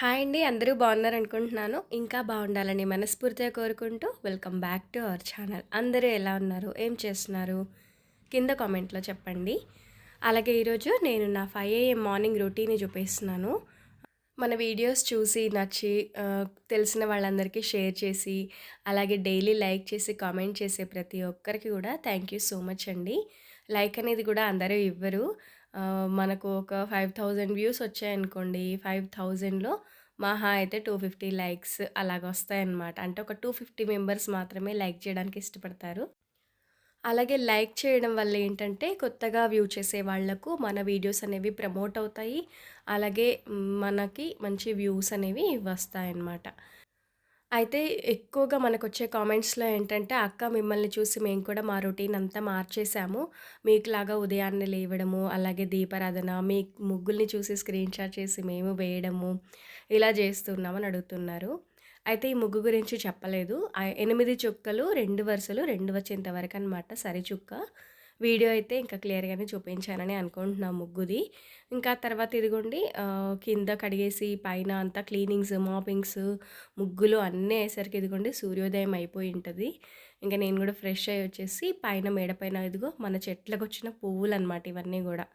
Hi అండి అందరూ బాగున్నారు అనుకుంటున్నాను ఇంకా బాగుండాలని మనస్ఫూర్తిగా కోరుకుంటూ welcome back to our channel. అందరూ ఎలా ఉన్నారు? ఏం చేస్తున్నారు? కింద కామెంట్లో చెప్పండి. అలాగే ఈరోజు నేను నా ఫైవ్ ఏఎం మార్నింగ్ రొటీన్ని చూపిస్తున్నాను. మన వీడియోస్ చూసి నచ్చి తెలిసిన వాళ్ళందరికీ షేర్ చేసి అలాగే డైలీ లైక్ చేసి కామెంట్ చేసే ప్రతి ఒక్కరికి కూడా థ్యాంక్ యూ సో మచ్ అండి. లైక్ అనేది కూడా అందరూ ఇవ్వరు. మనకు ఒక ఫైవ్ థౌజండ్ వ్యూస్ వచ్చాయనుకోండి ఫైవ్ థౌజండ్లో మహా అయితే టూ ఫిఫ్టీ లైక్స్ అలాగ వస్తాయన్నమాట. అంటే ఒక టూ ఫిఫ్టీ మెంబర్స్ మాత్రమే లైక్ చేయడానికి ఇష్టపడతారు. అలాగే లైక్ చేయడం వల్ల ఏంటంటే కొత్తగా వ్యూ చేసే వాళ్ళకు మన వీడియోస్ అనేవి ప్రమోట్ అవుతాయి. అలాగే మనకి మంచి వ్యూస్ అనేవి వస్తాయన్నమాట. అయితే ఎక్కువగా మనకు వచ్చే కామెంట్స్లో ఏంటంటే అక్క మిమ్మల్ని చూసి మేము కూడా మా రొటీన్ అంతా మార్చేసాము. మీకులాగా ఉదయాన్నే లేవడము అలాగే దీపారాధన మీ ముగ్గుల్ని చూసి స్క్రీన్ షాట్ చేసి మేము వేయడము ఇలా చేస్తున్నామని అడుగుతున్నారు. అయితే ఈ ముగ్గు గురించి చెప్పలేదు. ఎనిమిది చుక్కలు రెండు వరుసలు రెండు వచ్చేంత వరకు అనమాట సరిచుక్క. వీడియో అయితే ఇంకా క్లియర్గానే చూపించానని అనుకుంటున్నాం ముగ్గుది. ఇంకా తర్వాత ఇదిగోండి కింద కడిగేసి పైన అంతా క్లీనింగ్స్ మాపింగ్స్ ముగ్గులు అన్నీ అయ్యేసరికి ఇదిగోండి సూర్యోదయం అయిపోయి ఉంటుంది. ఇంకా నేను కూడా ఫ్రెష్ అయ్యి వచ్చేసి పైన మేడపైన ఇదిగో మన చెట్లకు వచ్చిన పువ్వులు అనమాట ఇవన్నీ కూడా.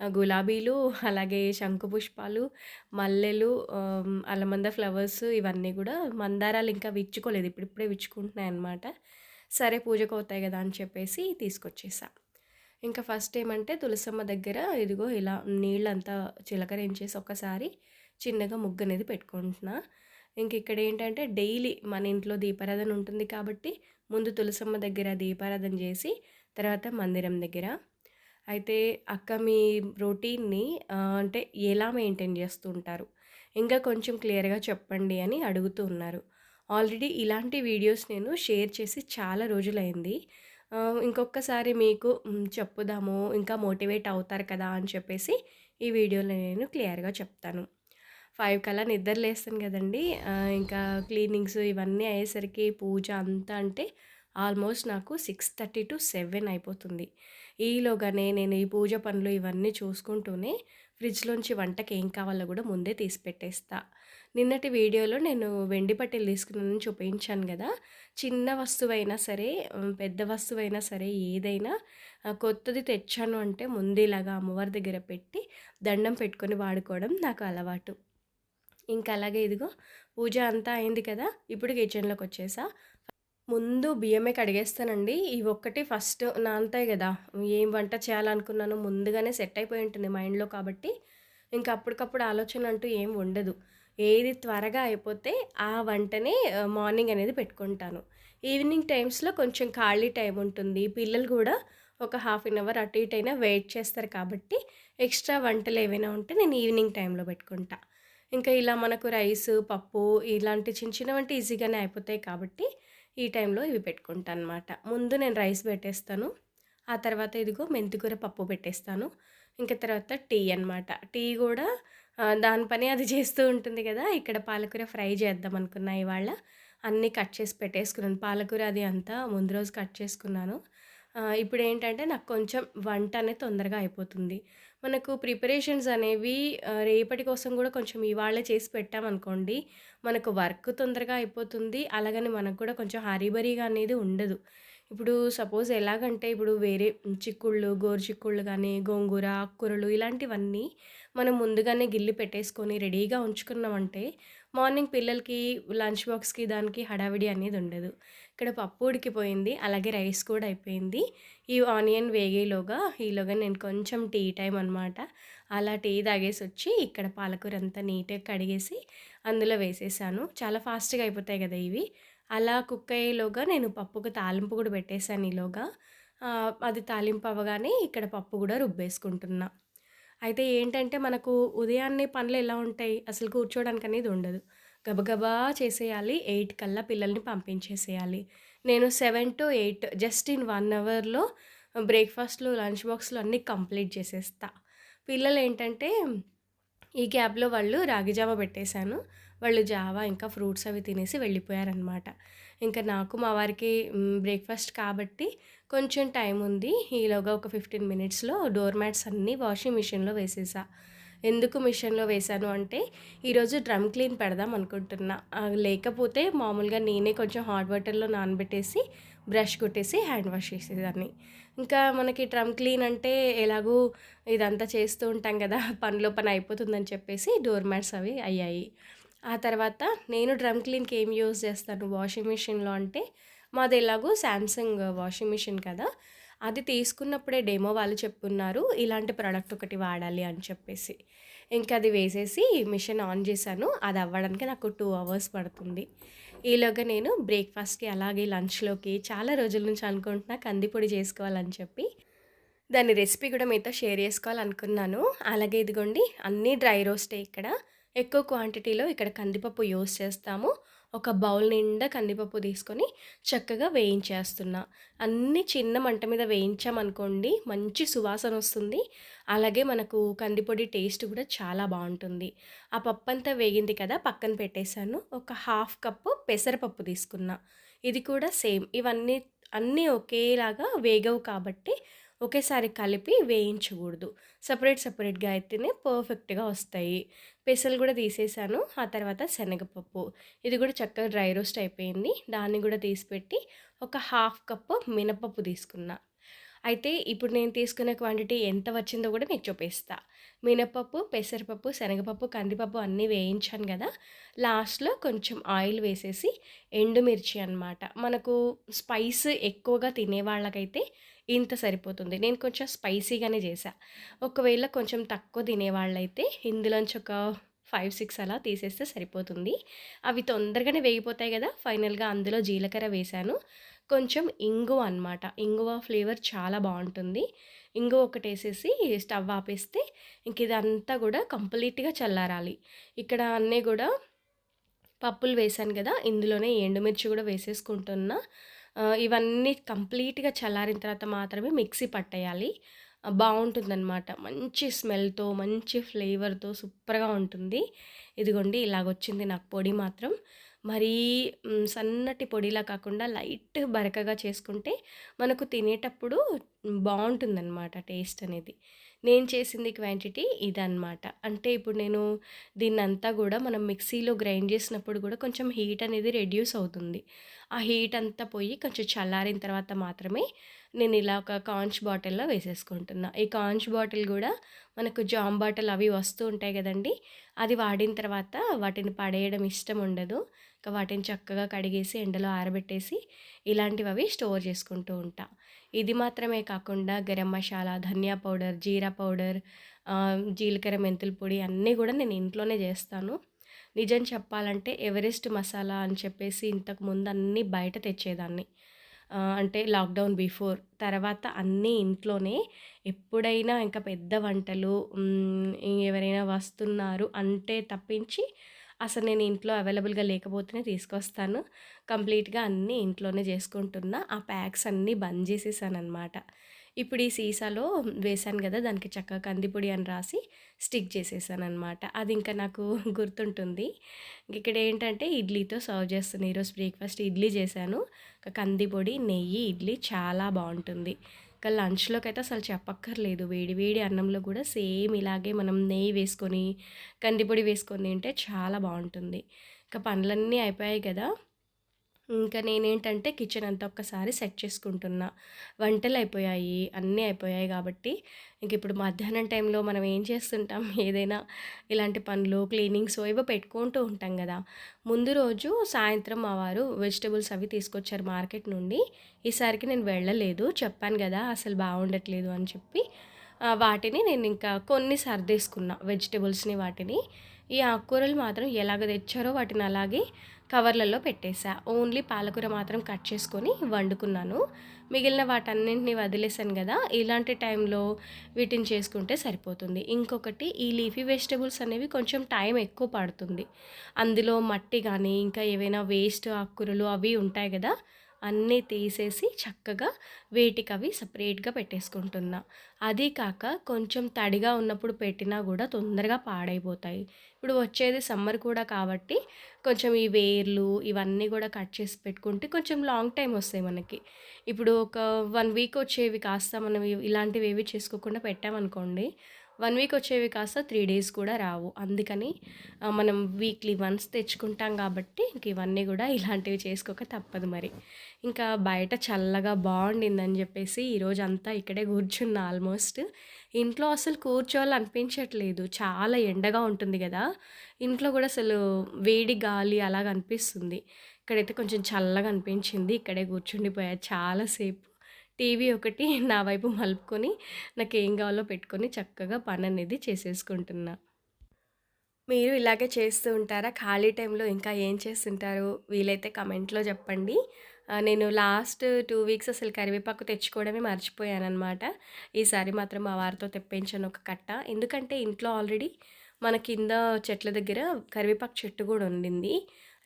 గులాబీలు అలాగే శంకు పుష్పాలు మల్లెలు అలమంద ఫ్లవర్స్ ఇవన్నీ కూడా మందారాలు ఇంకా విచ్చుకోలేదు. ఇప్పుడిప్పుడే విచ్చుకుంటున్నాయి అన్నమాట సరే పూజకు అవుతాయి కదా అని చెప్పేసి తీసుకొచ్చేసా. ఇంకా ఫస్ట్ ఏమంటే తులసమ్మ దగ్గర ఇదిగో ఇలా నీళ్ళంతా చిలకరించేసి ఒకసారి చిన్నగా ముగ్గు అనేది పెట్టుకుంటున్నా. ఇంక ఇక్కడ ఏంటంటే డైలీ మన ఇంట్లో దీపారాధన ఉంటుంది కాబట్టి ముందు తులసమ్మ దగ్గర దీపారాధన చేసి తర్వాత మందిరం దగ్గర. అయితే అక్క మీ రొటీన్ని అంటే ఎలా మెయింటైన్ చేస్తూ ఉంటారు? ఇంకా కొంచెం క్లియర్గా చెప్పండి అని అడుగుతూ ఉన్నారు. ఆల్రెడీ ఇలాంటి వీడియోస్ నేను షేర్ చేసి చాలా రోజులైంది. ఇంకొకసారి మీకు చెప్పుదాము ఇంకా మోటివేట్ అవుతారు కదా అని చెప్పేసి ఈ వీడియోలో నేను క్లియర్గా చెప్తాను. ఫైవ్ కల్లా నిద్ర లేస్తాను కదండి. ఇంకా క్లీనింగ్స్ ఇవన్నీ అయ్యేసరికి పూజ అంతా అంటే ఆల్మోస్ట్ నాకు సిక్స్ థర్టీ టు సెవెన్ అయిపోతుంది. ఈలోగానే నేను ఈ పూజ పనులు ఇవన్నీ చూసుకుంటూనే ఫ్రిడ్జ్లోంచి వంటకి ఏం కావాలో కూడా ముందే తీసి పెట్టేస్తా. నిన్నటి వీడియోలో నేను వెండి పట్టెలు తీసుకున్నానని చూపించాను కదా. చిన్న వస్తువైనా సరే పెద్ద వస్తువైనా సరే ఏదైనా కొత్తది తెచ్చాను అంటే ముందు ఇలాగా అమ్మవారి దగ్గర పెట్టి దండం పెట్టుకొని వాడుకోవడం నాకు అలవాటు. ఇంకా అలాగే ఇదిగో పూజ అంతా అయింది కదా. ఇప్పుడు కిచెన్లోకి వచ్చేసా. ముందు బియ్యమే కడిగేస్తానండి. ఇవి ఒక్కటి ఫస్ట్ నానతాయి కదా. ఏం వంట చేయాలనుకున్నాను ముందుగానే సెట్ అయిపోయి ఉంటుంది మైండ్లో కాబట్టి. ఇంకా అప్పటికప్పుడు ఆలోచన అంటూ ఏం ఉండదు. ఏది త్వరగా అయిపోతే ఆ వంటనే మార్నింగ్ అనేది పెట్టుకుంటాను. ఈవినింగ్ టైమ్స్లో కొంచెం ఖాళీ టైం ఉంటుంది. పిల్లలు కూడా ఒక హాఫ్ అన్ అవర్ అటు ఇటు అయినా వెయిట్ చేస్తారు కాబట్టి ఎక్స్ట్రా వంటలు ఏవైనా ఉంటే నేను ఈవినింగ్ టైంలో పెట్టుకుంటా. ఇంకా ఇలా మనకు రైస్ పప్పు ఇలాంటి చిన్న చిన్నవంటే ఈజీగానే అయిపోతాయి కాబట్టి ఈ టైంలో ఇవి పెట్టుకుంటాను అనమాట ముందు నేను రైస్ పెట్టేస్తాను. ఆ తర్వాత ఇదిగో మెంతికూర పప్పు పెట్టేస్తాను. ఇంకా తర్వాత టీ అన్నమాట. టీ కూడా దాని పని అది చేస్తూ ఉంటుంది కదా. ఇక్కడ పాలకూర ఫ్రై చేద్దాం అనుకున్నా ఇవాళ. అన్నీ కట్ చేసి పెట్టేసుకున్నాను. పాలకూర అది అంతా ముందు రోజు కట్ చేసుకున్నాను. ఇప్పుడు ఏంటంటే నాకు కొంచెం వంట అనేది తొందరగా అయిపోతుంది. మనకు ప్రిపరేషన్స్ అనేవి రేపటి కోసం కూడా కొంచెం ఇవాళే చేసి పెట్టామనుకోండి మనకు వర్క్ తొందరగా అయిపోతుంది. అలాగని మనకు కూడా కొంచెం హరీబరీగా అనేది ఉండదు. ఇప్పుడు సపోజ్ ఎలాగంటే ఇప్పుడు వేరే చిక్కుళ్ళు గోరు చిక్కుళ్ళు కానీ గోంగూర ఆకుకూరలు ఇలాంటివన్నీ మనం ముందుగానే గిల్లి పెట్టేసుకొని రెడీగా ఉంచుకున్నామంటే మార్నింగ్ పిల్లలకి లంచ్ బాక్స్కి దానికి హడావిడి అనేది ఉండదు. ఇక్కడ పప్పు ఉడికిపోయింది అలాగే రైస్ కూడా అయిపోయింది. ఈ ఆనియన్ వేగేలోగా ఈలోగా నేను కొంచెం టీ టైం అనమాట అలా టీ తాగేసి వచ్చి ఇక్కడ పాలకూర అంతా నీట్గా కడిగేసి అందులో వేసేసాను. చాలా ఫాస్ట్గా అయిపోతాయి కదా ఇవి. అలా కుక్ అయ్యేలోగా నేను పప్పుకు తాలింపు కూడా పెట్టేశాను ఈలోగా. అది తాలింపు అవ్వగానే ఇక్కడ పప్పు కూడా రుబ్బేసుకుంటున్నా. అయితే ఏంటంటే మనకు ఉదయాన్నే పనులు ఎలా ఉంటాయి? అసలు కూర్చోడానికి అనేది ఉండదు. గబగబా చేసేయాలి ఎయిట్ కల్లా పిల్లల్ని పంపించేసేయాలి. నేను seven to eight just in one అవర్లో బ్రేక్ఫాస్ట్లు లంచ్ బాక్స్లు అన్నీ కంప్లీట్ చేసేస్తా. పిల్లలు ఏంటంటే ఈ క్యాబ్లో వాళ్ళు రాగిజావ పెట్టేశాను. వాళ్ళు జావా ఇంకా ఫ్రూట్స్ అవి తినేసి వెళ్ళిపోయారనమాట ఇంకా నాకు మా వారికి బ్రేక్ఫాస్ట్ కాబట్టి కొంచెం టైం ఉంది. ఈలోగా ఒక ఫిఫ్టీన్ మినిట్స్లో డోర్ మ్యాట్స్ అన్నీ వాషింగ్ మిషన్లో వేసేసా. ఎందుకు మిషన్లో వేశాను అంటే ఈరోజు డ్రమ్ క్లీన్ పెడదాం అనుకుంటున్నా. లేకపోతే మామూలుగా నేనే కొంచెం హాట్ వాటర్లో నానబెట్టేసి బ్రష్ కొట్టేసి హ్యాండ్ వాష్ చేసేదాన్ని. ఇంకా మనకి డ్రమ్ క్లీన్ అంటే ఎలాగూ ఇదంతా చేస్తూ ఉంటాం కదా పనిలో పని అయిపోతుందని చెప్పేసి డోర్ మ్యాట్స్ అవి అయ్యాయి. ఆ తర్వాత నేను డ్రమ్ క్లీన్కి ఏం యూజ్ చేస్తాను వాషింగ్ మిషన్లో అంటే మాది ఎలాగో శాంసంగ్ వాషింగ్ మిషన్ కదా. అది తీసుకున్నప్పుడే డెమో వాళ్ళు చెప్పున్నారు ఇలాంటి ప్రోడక్ట్ ఒకటి వాడాలి అని చెప్పేసి. ఇంకా అది వేసేసి మిషన్ ఆన్ చేశాను. అది అవ్వడానికి నాకు టూ అవర్స్ పడుతుంది. ఈలోగా నేను బ్రేక్ఫాస్ట్కి అలాగే లంచ్లోకి చాలా రోజుల నుంచి అనుకుంటున్నా కందిపొడి చేసుకోవాలని చెప్పి. దాని రెసిపీ కూడా మీతో షేర్ చేసుకోవాలనుకున్నాను. అలాగే ఇదిగోండి అన్నీ డ్రై రోస్టే ఇక్కడ. ఎక్కువ క్వాంటిటీలో ఇక్కడ కందిపప్పు యూస్ చేస్తాము. ఒక బౌల్ నిండా కందిపప్పు తీసుకొని చక్కగా వేయించేస్తున్నా. అన్ని చిన్న మంట మీద వేయించామనుకోండి మంచి సువాసన వస్తుంది. అలాగే మనకు కందిపొడి టేస్ట్ కూడా చాలా బాగుంటుంది. ఆ పప్పు అంతా వేగింది కదా పక్కన పెట్టేశాను. ఒక హాఫ్ కప్పు పెసరపప్పు తీసుకున్నా. ఇది కూడా సేమ్ ఇవన్నీ అన్నీ ఒకేలాగా వేగవు కాబట్టి ఒకేసారి కలిపి వేయించకూడదు. సపరేట్ సపరేట్గా అయితేనే పర్ఫెక్ట్గా వస్తాయి. పెసలు కూడా తీసేసాను. ఆ తర్వాత శనగపప్పు. ఇది కూడా చక్కగా డ్రై రోస్ట్ అయిపోయింది. దాన్ని కూడా తీసిపెట్టి ఒక హాఫ్ కప్పు మినపప్పు తీసుకున్నా. అయితే ఇప్పుడు నేను తీసుకున్న క్వాంటిటీ ఎంత వచ్చిందో కూడా మీకు చూపిస్తా. మినపప్పు పెసరపప్పు శనగపప్పు కందిపప్పు అన్నీ వేయించాను కదా. లాస్ట్లో కొంచెం ఆయిల్ వేసేసి ఎండుమిర్చి అనమాట మనకు స్పైస్ ఎక్కువగా తినే వాళ్ళకైతే ఇంత సరిపోతుంది. నేను కొంచెం స్పైసీగానే చేసా ఒకవేళ కొంచెం తక్కువ తినేవాళ్ళైతే ఇందులోంచి ఒక ఫైవ్ సిక్స్ అలా తీసేస్తే సరిపోతుంది. అవి తొందరగానే వేగిపోతాయి కదా. ఫైనల్గా అందులో జీలకర్ర వేశాను. కొంచెం ఇంగువ అనమాట ఇంగువ ఫ్లేవర్ చాలా బాగుంటుంది. ఇంగువ ఒకటి వేసేసి స్టవ్ ఆపేస్తే ఇంక ఇదంతా కూడా కంప్లీట్గా చల్లారాలి. ఇక్కడ అన్నీ కూడా పప్పులు వేశాను కదా ఇందులోనే ఎండుమిర్చి కూడా వేసేసుకుంటున్నా. ఇవన్నీ కంప్లీట్గా చల్లారిన తర్వాత మాత్రమే మిక్సీ పట్టేయాలి. బాగుంటుందన్నమాట. మంచి స్మెల్తో మంచి ఫ్లేవర్తో సూపర్గా ఉంటుంది. ఇదిగోండి ఇలాగొచ్చింది నాకు పొడి మాత్రం. మరీ సన్నటి పొడిలా కాకుండా లైట్ బరకగా చేసుకుంటే మనకు తినేటప్పుడు బాగుంటుందన్నమాట టేస్ట్ అనేది. నేను చేసింది క్వాంటిటీ ఇదన్నమాట. అంటే ఇప్పుడు నేను దీన్నంతా కూడా మనం మిక్సీలో గ్రైండ్ చేసినప్పుడు కూడా కొంచెం హీట్ అనేది రెడ్యూస్ అవుతుంది. ఆ హీట్ అంతా పోయి కొంచెం చల్లారిన తర్వాత మాత్రమే నేను ఇలా ఒక కాంచ్ బాటిల్లో వేసేసుకుంటున్నా. ఈ కాంచ్ బాటిల్ కూడా మనకు జామ్ బాటిల్ అవి వస్తూ ఉంటాయి కదండి అది వాడిన తర్వాత వాటిని పడేయడం ఇష్టం ఉండదు. ఇంకా వాటిని చక్కగా కడిగేసి ఎండలో ఆరబెట్టేసి ఇలాంటివి అవి స్టోర్ చేసుకుంటూ ఉంటా. ఇది మాత్రమే కాకుండా గరం మసాలా ధనియా పౌడర్ జీరా పౌడర్ జీలకర్ర మెంతుల పొడి అన్నీ కూడా నేను ఇంట్లోనే చేస్తాను. నిజం చెప్పాలంటే ఎవరెస్ట్ మసాలా అని చెప్పేసి ఇంతకు ముందు అన్నీ బయట తెచ్చేదాన్ని. అంటే లాక్డౌన్ బిఫోర్ తర్వాత అన్నీ ఇంట్లోనే ఎప్పుడైనా ఇంకా పెద్ద వంటలు ఎవరైనా వస్తున్నారు అంటే తప్పించి అసలు నేను ఇంట్లో అవైలబుల్గా లేకపోతేనే తీసుకొస్తాను. కంప్లీట్గా అన్నీ ఇంట్లోనే చేసుకుంటున్నా. ఆ ప్యాక్స్ అన్నీ బంద్ చేసేసాను అనమాట ఇప్పుడు ఈ సీసాలో వేశాను కదా దానికి చక్కగా కందిపొడి అని రాసి స్టిక్ చేసేసాను అనమాట అది ఇంకా నాకు గుర్తుంటుంది. ఇక్కడ ఏంటంటే ఇడ్లీతో సర్వ్ చేస్తాను ఈరోజు బ్రేక్ఫాస్ట్ ఇడ్లీ చేశాను. కందిపొడి నెయ్యి ఇడ్లీ చాలా బాగుంటుంది. ఇంకా లంచ్లోకి అయితే అసలు చెప్పక్కర్లేదు. వేడి వేడి అన్నంలో కూడా సేమ్ ఇలాగే మనం నెయ్యి వేసుకొని కందిపొడి వేసుకొని తింటే చాలా బాగుంటుంది. ఇంకా పనులన్నీ అయిపోయాయి కదా. ఇంకా నేనేంటంటే కిచెన్ అంతా ఒక్కసారి సెట్ చేసుకుంటున్నా. వంటలు అయిపోయాయి అన్నీ అయిపోయాయి కాబట్టి ఇంక ఇప్పుడు మధ్యాహ్నం టైంలో మనం ఏం చేస్తుంటాం? ఏదైనా ఇలాంటి పనులు క్లీనింగ్స్ ఏవో పెట్టుకుంటూ ఉంటాం కదా. ముందు రోజు సాయంత్రం మా వారు వెజిటబుల్స్ అవి తీసుకొచ్చారు మార్కెట్ నుండి. ఈసారికి నేను వెళ్ళలేదు చెప్పాను కదా అసలు బాగుండట్లేదు అని చెప్పి. వాటిని నేను ఇంకా కొన్ని సర్దేసుకున్నా వెజిటబుల్స్ని వాటిని. ఈ ఆకుకూరలు మాత్రం ఎలాగ తెచ్చారో వాటిని అలాగే కవర్లలో పెట్టేసా ఓన్లీ పాలకూర మాత్రం కట్ చేసుకొని వండుకున్నాను. మిగిలిన వాటన్నింటిని వదిలేసాను కదా ఇలాంటి టైంలో వీటిని చేసుకుంటే సరిపోతుంది. ఇంకొకటి ఈ లీఫీ వెజిటబుల్స్ అనేవి కొంచెం టైం ఎక్కువ పడుతుంది. అందులో మట్టి కానీ ఇంకా ఏవైనా వేస్ట్ ఆకుకూరలు అవి ఉంటాయి కదా అన్నీ తీసేసి చక్కగా వీటికి అవి సపరేట్గా పెట్టేసుకుంటున్నా. అది కాక కొంచెం తడిగా ఉన్నప్పుడు పెట్టినా కూడా తొందరగా పాడైపోతాయి. ఇప్పుడు వచ్చేది సమ్మర్ కూడా కాబట్టి కొంచెం ఈ వేర్లు ఇవన్నీ కూడా కట్ చేసి పెట్టుకుంటే కొంచెం లాంగ్ టైం వస్తాయి మనకి. ఇప్పుడు ఒక వన్ వీక్ వచ్చేవి కాస్త మనం ఇలాంటివి ఏవి చేసుకోకుండా పెట్టామనుకోండి వన్ వీక్ వచ్చేవి కాస్త త్రీ డేస్ కూడా రావు. అందుకని మనం వీక్లీ వన్స్ తెచ్చుకుంటాం కాబట్టి ఇంక ఇవన్నీ కూడా ఇలాంటివి చేసుకోక తప్పదు మరి. ఇంకా బయట చల్లగా బాగుండిందని చెప్పేసి ఈరోజు అంతా ఇక్కడే కూర్చున్న ఆల్మోస్ట్. ఇంట్లో అసలు కూర్చోవాలనిపించట్లేదు చాలా ఎండగా ఉంటుంది కదా. ఇంట్లో కూడా అసలు వేడి గాలి అలాగ అనిపిస్తుంది. ఇక్కడైతే కొంచెం చల్లగా అనిపించింది. ఇక్కడే కూర్చుండిపోయా. చాలాసేపు టీవీ ఒకటి నా వైపు మలుపుకొని నాకు ఏం కావాలో పెట్టుకొని చక్కగా పని అనేది చేసేసుకుంటున్నా. మీరు ఇలాగే చేస్తూ ఉంటారా? ఖాళీ టైంలో ఇంకా ఏం చేస్తుంటారు? వీలైతే కమెంట్లో చెప్పండి. నేను లాస్ట్ టూ వీక్స్ అసలు కరివేపాకు తెచ్చుకోవడమే మర్చిపోయానమాట ఈసారి మాత్రం మా వారితో తెప్పించాను ఒక కట్ట. ఎందుకంటే ఇంట్లో ఆల్రెడీ మన కింద చెట్ల దగ్గర కరివేపాకు చెట్టు కూడా ఉండింది.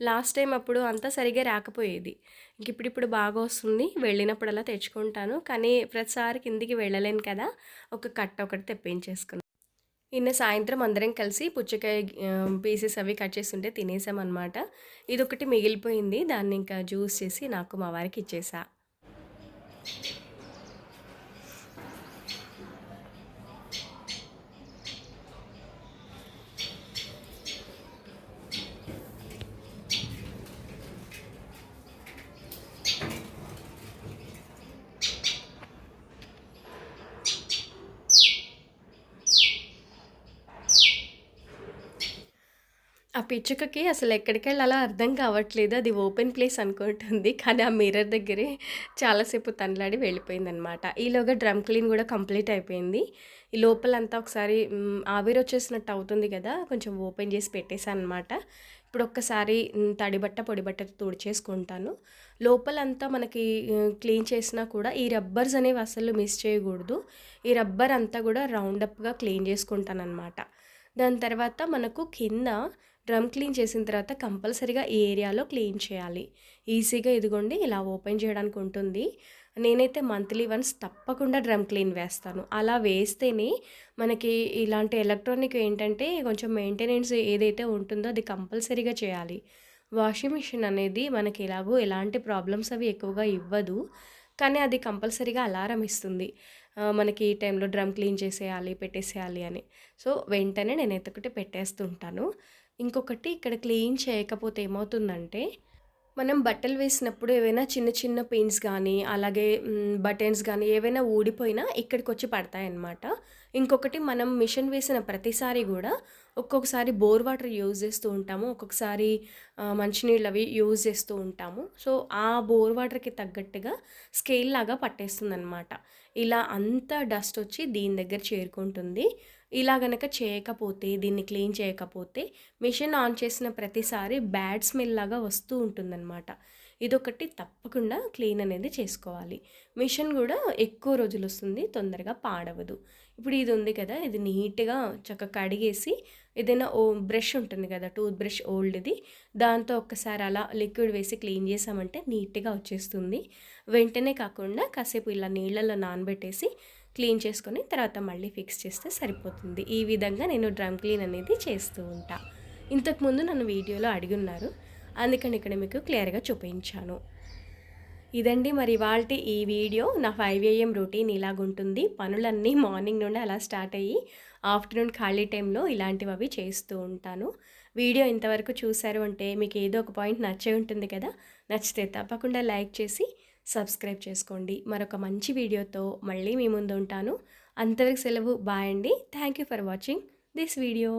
లాస్ట్ టైం అప్పుడు అంతా సరిగా రాకపోయేది. ఇంక ఇప్పుడు ఇప్పుడు బాగా వస్తుంది. వెళ్ళినప్పుడు అలా తెచ్చుకుంటాను. కానీ ప్రతిసారి కిందికి వెళ్ళలేను కదా. ఒక కట్ట ఒకటి తెప్పించేసుకున్నాను నిన్న సాయంత్రం అందరం కలిసి పుచ్చకాయ పీసెస్ అవి కట్ చేస్తుంటే తినేసామన్నమాట. ఇది ఒకటి మిగిలిపోయింది. దాన్ని ఇంకా జ్యూస్ చేసి నాకు మా వారికి ఇచ్చేసా. పిచ్చుకకి అసలు ఎక్కడికి వెళ్ళాలో అర్థం కావట్లేదు. అది ఓపెన్ ప్లేస్ అనుకుంటుంది. కానీ ఆ మిర్రర్ దగ్గరే చాలాసేపు తనలాడి వెళ్ళిపోయిందనమాట. ఈలోగా డ్రమ్ క్లీన్ కూడా కంప్లీట్ అయిపోయింది. ఈ లోపలంతా ఒకసారి ఆవిరి వచ్చేసినట్టు అవుతుంది కదా కొంచెం ఓపెన్ చేసి పెట్టేశాను అనమాట ఇప్పుడు ఒక్కసారి తడిబట్ట తడి బట్ట పొడి తుడిచేసుకుంటాను. లోపలంతా మనకి క్లీన్ చేసినా కూడా ఈ రబ్బర్స్ అనేవి అసలు మిస్ చేయకూడదు. ఈ రబ్బర్ అంతా కూడా రౌండప్గా క్లీన్ చేసుకుంటాను అనమాట దాని తర్వాత మనకు కింద డ్రమ్ క్లీన్ చేసిన తర్వాత కంపల్సరీగా ఈ ఏరియాలో క్లీన్ చేయాలి. ఈజీగా ఇదిగోండి ఇలా ఓపెన్ చేయడానికి ఉంటుంది. నేనైతే మంత్లీ వన్స్ తప్పకుండా డ్రమ్ క్లీన్ వేస్తాను. అలా వేస్తేనే మనకి ఇలాంటి ఎలక్ట్రానిక్ ఏంటంటే కొంచెం మెయింటెనెన్స్ ఏదైతే ఉంటుందో అది కంపల్సరీగా చేయాలి. వాషింగ్ మిషన్ అనేది మనకి ఎలాగో ఎలాంటి ప్రాబ్లమ్స్ అవి ఎక్కువగా ఇవ్వదు. కానీ అది కంపల్సరీగా అలారం ఇస్తుంది. మనకి ఈ టైంలో డ్రమ్ క్లీన్ చేసేయాలి పెట్టేసేయాలి అని. సో వెంటనే నేను ఎత్తుకుంటే పెట్టేస్తుంటాను. ఇంకొకటి ఇక్కడ క్లీన్ చేయకపోతే ఏమవుతుందంటే మనం బట్టలు వేసినప్పుడు ఏవైనా చిన్న చిన్న పిన్స్ కానీ అలాగే బటన్స్ కానీ ఏవైనా ఊడిపోయినా ఇక్కడికి వచ్చి పడతాయన్నమాట. ఇంకొకటి మనం మిషన్ వేసిన ప్రతిసారి కూడా ఒక్కొక్కసారి బోర్ వాటర్ యూజ్ చేస్తూ ఉంటాము. ఒక్కొక్కసారి మంచినీళ్ళు అవి యూజ్ చేస్తూ ఉంటాము. సో ఆ బోర్ వాటర్కి తగ్గట్టుగా స్కేల్ లాగా పట్టేస్తుంది ఇలా అంతా డస్ట్ వచ్చి దీని దగ్గర చేరుకుంటుంది. ఇలా గనక చేయకపోతే దీన్ని క్లీన్ చేయకపోతే మిషన్ ఆన్ చేసిన ప్రతిసారి బ్యాడ్ స్మెల్ లాగా వస్తూ ఉంటుందన్నమాట. ఇదొకటి తప్పకుండా క్లీన్ అనేది చేసుకోవాలి. మిషన్ కూడా ఎక్కువ రోజులు వస్తుంది తొందరగా పాడవదు. ఇప్పుడు ఇది ఉంది కదా ఇది నీట్గా చక్కగా కడిగేసి ఏదైనా ఓ బ్రష్ ఉంటుంది కదా టూత్ బ్రష్ ఓల్డ్ది దాంతో ఒక్కసారి అలా లిక్విడ్ వేసి క్లీన్ చేసామంటే నీట్గా వచ్చేస్తుంది. వెంటనే కాకుండా కాసేపు ఇలా నీళ్ళల్లో నానబెట్టేసి క్లీన్ చేసుకొని తర్వాత మళ్ళీ ఫిక్స్ చేస్తే సరిపోతుంది. ఈ విధంగా నేను డ్రమ్ క్లీన్ అనేది చేస్తూ ఉంటా. ఇంతకుముందు నన్ను వీడియోలో అడిగి ఉన్నారు. అందుకని ఇక్కడ మీకు క్లియర్గా చూపించాను. ఇదండి మరి ఇవాళ ఈ వీడియో. నా ఫైవ్ ఏఎం రొటీన్ ఇలాగుంటుంది పనులన్నీ మార్నింగ్ నుండి అలా స్టార్ట్ అయ్యి ఆఫ్టర్నూన్ ఖాళీ టైంలో ఇలాంటివి అవి చేస్తూ ఉంటాను. వీడియో ఇంతవరకు చూశారు అంటే మీకు ఏదో ఒక పాయింట్ నచ్చే ఉంటుంది కదా? నచ్చితే తప్పకుండా లైక్ చేసి సబ్స్క్రైబ్ చేసుకోండి. మరొక మంచి వీడియోతో మళ్ళీ మీ ముందు ఉంటాను. అంతవరకు సెలవు. బాయ్ అండి. Thank you for watching this video